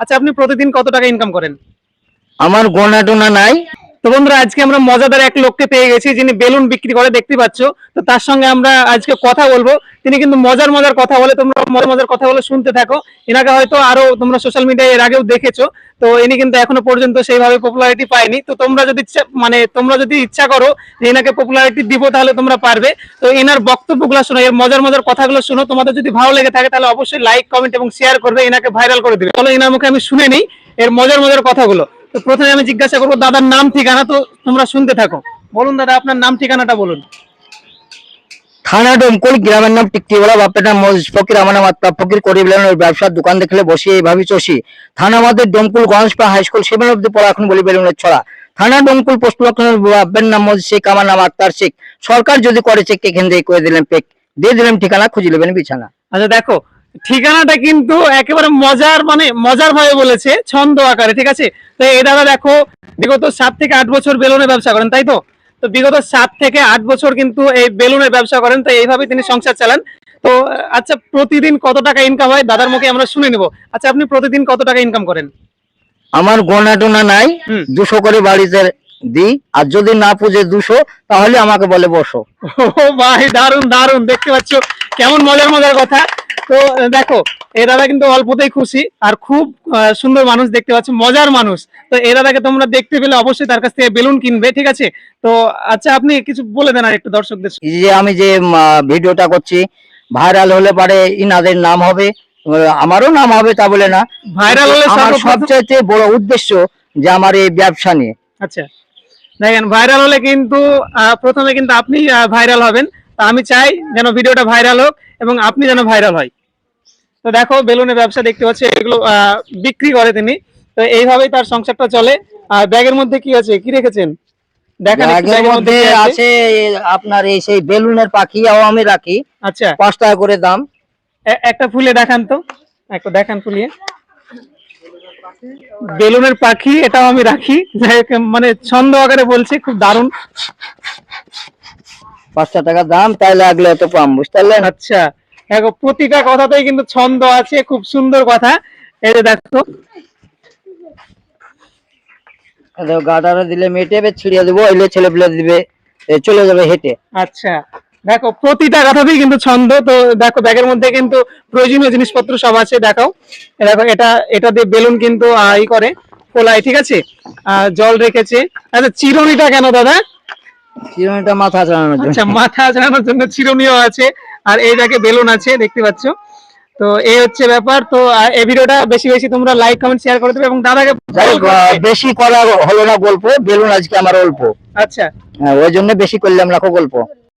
আচ্ছা আপনি প্রতিদিন কত টাকা ইনকাম করেন? আমার গোনা টোনা নাই। তো বন্ধুরা, আজকে আমরা মজাদার এক লোককে পেয়ে গেছি যিনি বেলুন বিক্রি করে, দেখতে পাচ্ছ? তো তার সঙ্গে আমরা আজকে কথা বলব। তিনি কিন্তু মজার মজার কথা বলে, তোমরা মজার মজার কথা বলে শুনতে থাকো। এনাকে হয়তো আরও তোমরা সোশ্যাল মিডিয়ায় এর আগেও দেখেছ। তো ইনি কিন্তু এখনও পর্যন্ত সেইভাবে পপুলারিটি পায়নি। তো তোমরা যদি মানে তোমরা যদি ইচ্ছা করো যে এনাকে পপুলারিটি দিব, তাহলে তোমরা পারবে। তো এনার বক্তব্যগুলো শোনো, এর মজার মজার কথাগুলো শোনো। তোমাদের যদি ভালো লেগে থাকে, তাহলে অবশ্যই লাইক কমেন্ট এবং শেয়ার করবে, এনাকে ভাইরাল করে দিবে। চলো, এনার মুখে আমি শুনে নিই, এর মজার মজার কথাগুলো। তো প্রথমে আমি জিজ্ঞাসা করব দাদার নাম ঠিকানা তো তোমরা শুনতে থাকো। বলুন দাদা আপনার নাম ঠিকানাটা বলুন। থানা ডোমকুল গ্রামের নাম টিকটিওয়ালা বাপের নাম ফকির আমার নাম আত্মা ফকির করে বলেন ওই ব্যবসার দোকান দেখলে বসে এইভাবে চষি। থানা আমাদের ডোমকুল গঞ্জপা হাই স্কুল সেভেন অব্দি পড়া এখন বলি বেলুনের ছড়া। থানা ডোমকুল পোস্ট বাপের নাম মজিদ শেখ আমার নাম আক্তার শেখ। সরকার যদি করে চেক এখান থেকে করে দিলেন পেক। দিয়ে দিলাম ঠিকানা খুঁজে নেবেন বিছানা। আচ্ছা দেখো ঠিকানাটা কিন্তু একেবারে মজার মানে মজার ভাবে বলেছে ছন্দ আকারে ঠিক আছে? তো এই দাদা দেখো বিগত সাত থেকে আট বছর বেলুনের ব্যবসা করেন তাই তো? তো বিগত সাত থেকে আট বছর কিন্তু এই বেলুনের ব্যবসা করেন তো এইভাবে তিনি সংসার চালান। তো আচ্ছা প্রতিদিন কত টাকা ইনকাম হয়? দাদার মুখে আমরা শুনে নেব। আচ্ছা আপনি প্রতিদিন কত টাকা ইনকাম করেন? আমার গোনা টোনা নাই। দুশো করে বাড়িতে দিই আর যদি না পুজে দুশো তাহলে আমাকে বলে বসো। ও ভাই দারুণ দারুণ দেখতে পাচ্ছ কেমন মজার মজার কথা। তো দেখো এই দাদা কিন্তু অল্পতেই খুশি আর খুব সুন্দর মানুষ দেখতে পাচ্ছ মজার মানুষ। তো এই দাদাকে তোমরা দেখতে পেলে অবশ্যই তার কাছ থেকে বেলুন কিনবে ঠিক আছে? তো আচ্ছা আপনি কিছু বলে দেন আর একটু দর্শকদের যে আমি যে ভিডিওটা করছি ভাইরাল হলে পারে ইনাদের নাম হবে আমারও নাম হবে তা বলে না। ভাইরাল হলে আমার সবচাইতে বড় উদ্দেশ্য যে আমার এই ব্যবসা নিয়ে। আচ্ছা। দেখেন ভাইরাল হলে কিন্তু প্রথমে কিন্তু আপনি ভাইরাল হবেন। তা আমি চাই যেন ভিডিওটা ভাইরাল হোক এবং আপনি যেন ভাইরাল হয়। তো দেখো বেলুনের ব্যবসা দেখতে পাচ্ছি এগুলো বিক্রি করে তিনি। তো এইভাবেই তার সংসারটা চলে। আর ব্যাগের মধ্যে কি আছে? কি রেখেছেন? দেখেন মধ্যে আছে? আপনার এই সেই বেলুনের পাখিও আমি রাখি। আচ্ছা। পাঁচ টাকা করে দাম। একটা ফুলে দেখান তো। একটা দেখান ফুলিয়ে। বেলুনের পাখি এটাও আমি রাখি। মানে ছন্দ আকারে বলছি খুব দারুণ। পাঁচটা টাকা দাম তাই লাগলে এত পাম বুঝতে পারলেন? আচ্ছা। দেখো প্রতিটা কথাতেই কিন্তু ছন্দ আছে খুব সুন্দর কথা। এই যে দেখো। দিলে মেটে ছিড়িয়ে দেবো এলে ছেলে পেলে দিবে চলে যাবে হেঁটে। আচ্ছা। দেখো প্রতিটা কথাতেই কিন্তু ছন্দ তো দেখো ব্যাগের মধ্যে কিন্তু প্রয়োজনীয় জিনিসপত্র সব আছে দেখাও। এ দেখো এটা এটা দিয়ে বেলুন কিন্তু ই করে ফোলায় ঠিক আছে? জল রেখেছে। আচ্ছা চিরুনিটা কেন দাদা? চিরুনিটা মাথা চালানোর জন্য। আচ্ছা মাথা চালানোর জন্য চিরুনিও আছে। আর এই দেখে বেলুন আছে দেখতে পাচ্ছ? তো এই হচ্ছে ব্যাপার। তো এই ভিডিওটা বেশি বেশি তোমরা লাইক কমেন্ট শেয়ার করে দেবে এবং দাদাকে বেশি করা হলো না গল্প বেলুন আজকে আমার অল্প। আচ্ছা। হ্যাঁ, ওই জন্য বেশি করলাম না গল্প।